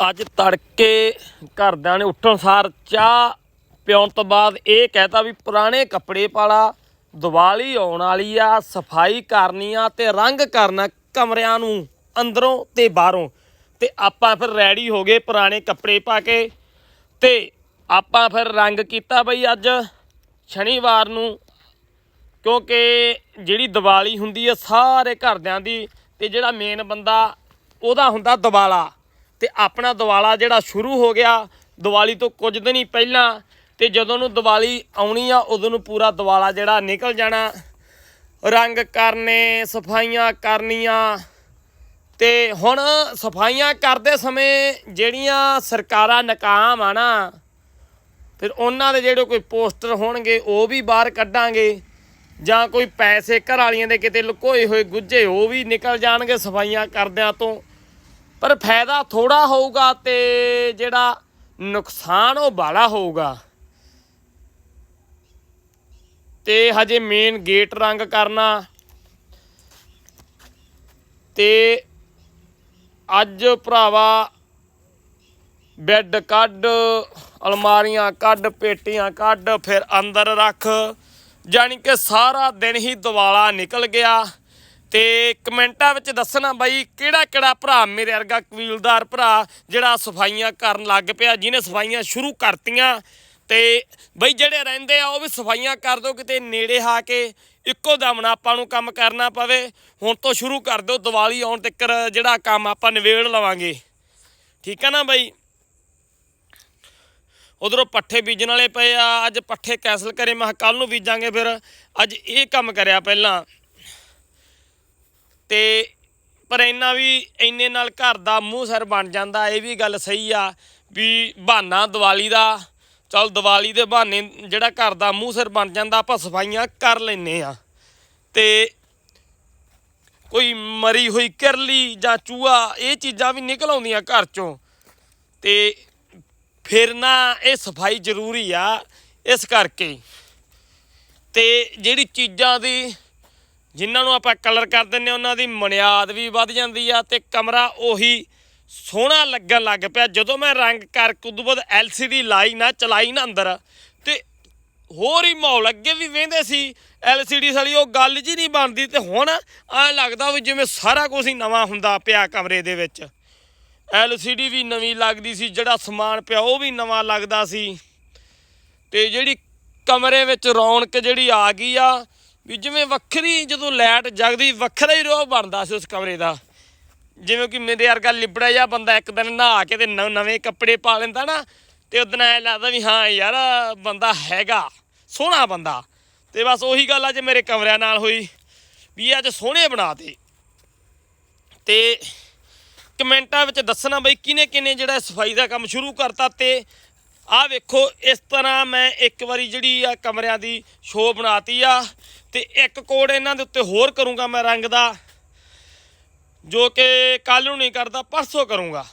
ਅੱਜ ਤੜਕੇ ਘਰਦਿਆਂ ਨੇ ਉੱਠਣ ਸਾਰ ਚਾਹ ਪਿਉਣ ਤੋਂ ਬਾਅਦ ਇਹ ਕਹਿਤਾ ਵੀ ਪੁਰਾਣੇ ਕੱਪੜੇ ਪਾਲਾ, ਦੀਵਾਲੀ ਆਉਣ ਵਾਲੀ ਆ, ਸਫ਼ਾਈ ਕਰਨੀ ਆ ਤੇ ਰੰਗ ਕਰਨਾ ਕਮਰਿਆਂ ਨੂੰ, ਅੰਦਰੋਂ ਤੇ ਬਾਹਰੋਂ। ਤੇ ਆਪਾਂ ਫਿਰ ਰੈਡੀ ਹੋ ਗਏ ਪੁਰਾਣੇ ਕੱਪੜੇ ਪਾ ਕੇ ਤੇ ਆਪਾਂ ਫਿਰ ਰੰਗ ਕੀਤਾ ਬਈ ਅੱਜ ਸ਼ਨੀਵਾਰ ਨੂੰ, ਕਿਉਂਕਿ ਜਿਹੜੀ ਦੀਵਾਲੀ ਹੁੰਦੀ ਹੈ ਸਾਰੇ ਘਰਦਿਆਂ ਦੀ ਤੇ ਜਿਹੜਾ ਮੇਨ ਬੰਦਾ ਉਹਦਾ ਹੁੰਦਾ ਦਿਵਾਲਾ। ਤੇ ਆਪਣਾ ਦਿਵਾਲਾ ਜਿਹੜਾ ਸ਼ੁਰੂ ਹੋ ਗਿਆ, ਦੀਵਾਲੀ ਤੋਂ ਕੁਝ ਦਿਨ ਹੀ ਪਹਿਲਾਂ, ਤੇ ਜਦੋਂ ਨੂੰ ਦੀਵਾਲੀ ਆਉਣੀ ਆ, ਉਦੋਂ ਨੂੰ ਪੂਰਾ ਦਿਵਾਲਾ ਜਿਹੜਾ ਨਿਕਲ ਜਾਣਾ। ਰੰਗ ਕਰਨੇ, ਸਫਾਈਆਂ ਕਰਨੀਆਂ, ਤੇ ਹੁਣ ਸਫਾਈਆਂ ਕਰਦੇ ਸਮੇਂ ਜਿਹੜੀਆਂ ਸਰਕਾਰਾਂ ਨਕਾਮ ਆ ਨਾ, ਫਿਰ ਉਹਨਾਂ ਦੇ ਜਿਹੜੇ ਕੋਈ ਪੋਸਟਰ ਹੋਣਗੇ, ਉਹ ਵੀ ਬਾਹਰ ਕੱਢਾਂਗੇ, ਜਾਂ ਕੋਈ ਪੈਸੇ ਘਰ ਵਾਲੀਆਂ ਦੇ ਕਿਤੇ ਲੁਕੋਏ ਹੋਏ ਗੁੱਝੇ, ਉਹ ਵੀ ਨਿਕਲ ਜਾਣਗੇ ਸਫਾਈਆਂ ਕਰਦਿਆਂ ਤੋਂ। ਪਰ ਫਾਇਦਾ ਥੋੜਾ ਹੋਊਗਾ ਤੇ ਜਿਹੜਾ ਨੁਕਸਾਨ ਉਹ ਬਾਲਾ ਹੋਊਗਾ। ਤੇ ਹਜੇ ਮੇਨ ਗੇਟ ਰੰਗ ਕਰਨਾ। ਤੇ ਅੱਜ ਭਰਾਵਾ ਬੈੱਡ ਕੱਢ, ਅਲਮਾਰੀਆਂ ਕੱਢ, ਪੇਟੀਆਂ ਕੱਢ, ਫਿਰ ਅੰਦਰ ਰੱਖ। ਜਾਣੀ ਕਿ ਸਾਰਾ ਦਿਨ ਹੀ ਦਿਵਾਲਾ ਨਿਕਲ ਗਿਆ। ਤੇ ਕਮੈਂਟਾਂ ਵਿੱਚ ਦੱਸਣਾ ਬਾਈ, ਕਿਹੜਾ ਕਿਹੜਾ ਭਰਾ ਮੇਰੇ ਵਰਗਾ ਕਬੀਲਦਾਰ ਭਰਾ ਜਿਹੜਾ ਸਫਾਈਆਂ ਕਰਨ ਲੱਗ ਪਿਆ, ਜਿਹਨੇ ਸਫਾਈਆਂ ਸ਼ੁਰੂ ਕਰਤੀਆਂ। ਤੇ ਬਈ, ਜਿਹੜੇ ਰਹਿੰਦੇ ਆ, ਉਹ ਵੀ ਸਫਾਈਆਂ ਕਰ ਦਿਓ ਕਿਤੇ ਨੇੜੇ ਆ ਕੇ ਇੱਕੋ ਦਮ ਨਾ ਆਪਾਂ ਨੂੰ ਕੰਮ ਕਰਨਾ ਪਵੇ। ਹੁਣ ਤੋਂ ਸ਼ੁਰੂ ਕਰ ਦਿਓ, ਦੀਵਾਲੀ ਆਉਣ ਤੱਕ ਜਿਹੜਾ ਕੰਮ ਆਪਾਂ ਨਿਬੇੜ ਲਵਾਂਗੇ। ਠੀਕ ਆ ਨਾ ਬਾਈ? ਉਧਰੋਂ ਪੱਠੇ ਬੀਜਣ ਵਾਲੇ ਪਏ ਆ, ਅੱਜ ਪੱਠੇ ਕੈਸਲ ਕਰੇ, ਮੈਂ ਕੱਲ ਨੂੰ ਬੀਜਾਂਗੇ ਫਿਰ। ਅੱਜ ਇਹ ਕੰਮ ਕਰਿਆ ਪਹਿਲਾਂ। ਤੇ ਪਰ ਇੰਨਾ ਵੀ, ਇੰਨੇ ਨਾਲ ਘਰ ਦਾ ਮੂੰਹ ਸਿਰ ਬਣ ਜਾਂਦਾ, ਇਹ ਵੀ ਗੱਲ ਸਹੀ ਆ ਵੀ ਬਹਾਨਾ ਦੀਵਾਲੀ ਦਾ, ਚਲ ਦੀਵਾਲੀ ਦੇ ਬਹਾਨੇ ਜਿਹੜਾ ਘਰ ਦਾ ਮੂੰਹ ਸਿਰ ਬਣ ਜਾਂਦਾ, ਆਪਾਂ ਸਫਾਈਆਂ ਕਰ ਲੈਨੇ ਆ ਤੇ ਕੋਈ ਮਰੀ ਹੋਈ ਕਿਰਲੀ ਜਾਂ ਚੂਹਾ, ਇਹ ਚੀਜ਼ਾਂ ਵੀ ਨਿਕਲ ਆਉਂਦੀਆਂ ਘਰ ਚੋਂ। ਤੇ ਫਿਰ ਨਾ ਇਹ ਸਫ਼ਾਈ ਜ਼ਰੂਰੀ ਆ ਇਸ ਕਰਕੇ। ਤੇ ਜਿਹੜੀ ਚੀਜ਼ਾਂ ਦੀ ਜਿਨ੍ਹਾਂ ਨੂੰ ਆਪਾਂ ਕਲਰ ਕਰ ਦਿੰਨੇ ਉਹਨਾਂ ਦੀ ਮਨਿਆਦ ਵੀ ਵੱਧ ਜਾਂਦੀ ਆ ਤੇ ਕਮਰਾ ਉਹੀ ਸੋਹਣਾ ਲੱਗਣ ਲੱਗ ਪਿਆ। ਜਦੋਂ ਮੈਂ ਰੰਗ ਕਰ ਕੇ ਉਦੋਂ ਬਾਅਦ LCD ਲਾਈ ਨਾ, ਚਲਾਈ ਨਾ ਅੰਦਰ, ਤੇ ਹੋਰ ਹੀ ਮਾਹੌਲ, ਅੱਗੇ ਵੀ ਵੇਂਦੇ ਸੀ LCD ਸਾਲੀ, ਉਹ ਗੱਲ ਜੀ ਨਹੀਂ ਬਣਦੀ ਤੇ ਹੁਣ ਐਂ ਲੱਗਦਾ ਵੀ ਜਿਵੇਂ ਸਾਰਾ ਕੁਝ ਹੀ ਨਵਾਂ ਹੁੰਦਾ ਪਿਆ ਕਮਰੇ ਦੇ ਵਿੱਚ। LCD ਵੀ ਨਵੀਂ ਲੱਗਦੀ ਸੀ, ਜਿਹੜਾ ਸਮਾਨ ਪਿਆ ਉਹ ਵੀ ਨਵਾਂ ਲੱਗਦਾ ਸੀ। ਤੇ ਜਿਹੜੀ ਕਮਰੇ ਵਿੱਚ ਰੌਣਕ ਜਿਹੜੀ ਆ ਗਈ ਆ ਵੀ ਜਿਵੇਂ ਵੱਖਰੀ ਜਦੋਂ ਲਾਈਟ ਜਗਦੀ, ਵੱਖਰਾ ਹੀ ਰੋਹ ਬਣਦਾ ਸੀ ਉਸ ਕਮਰੇ ਦਾ। ਜਿਵੇਂ ਕਿ ਮੇਰੇ ਵਰਗਾ ਲਿਬੜਾ ਜਿਹਾ ਬੰਦਾ ਇੱਕ ਦਿਨ ਨਹਾ ਕੇ ਤੇ ਨ- ਨਵੇਂ ਕੱਪੜੇ ਪਾ ਲੈਂਦਾ ਨਾ, ਤੇ ਉਦੋਂ ਐ ਲੱਗਦਾ ਵੀ ਹਾਂ ਯਾਰ, ਬੰਦਾ ਹੈਗਾ, ਸੋਹਣਾ ਬੰਦਾ। ਤੇ ਬਸ ਉਹੀ ਗੱਲ ਅੱਜ ਮੇਰੇ ਕਮਰਿਆਂ ਨਾਲ ਹੋਈ, ਵੀ ਇਹ ਅੱਜ ਸੋਹਣੇ ਬਣਾਤੇ ਤੇ। ਕਮੈਂਟਾਂ ਵਿੱਚ ਦੱਸਣਾ ਬਈ ਕਿਨੇ ਕਿਨੇ ਜਿਹੜਾ ਸਫ਼ਾਈ ਦਾ ਕੰਮ ਸ਼ੁਰੂ ਕਰਤਾ ਤੇ ਆਹ ਵੇਖੋ, ਇਸ ਤਰ੍ਹਾਂ ਮੈਂ ਇੱਕ ਵਾਰੀ ਜਿਹੜੀ ਆ ਕਮਰਿਆਂ ਦੀ ਸ਼ੋਅ ਬਣਾਤੀ ਆ ਤੇ ਇੱਕ ਕੋਡ ਇਹਨਾਂ ਦੇ ਉੱਤੇ ਹੋਰ ਕਰੂੰਗਾ ਮੈਂ ਰੰਗ ਦਾ, ਜੋ ਕਿ ਕੱਲ ਨੂੰ ਨਹੀਂ ਕਰਦਾ, ਪਰਸੋਂ ਕਰੂੰਗਾ।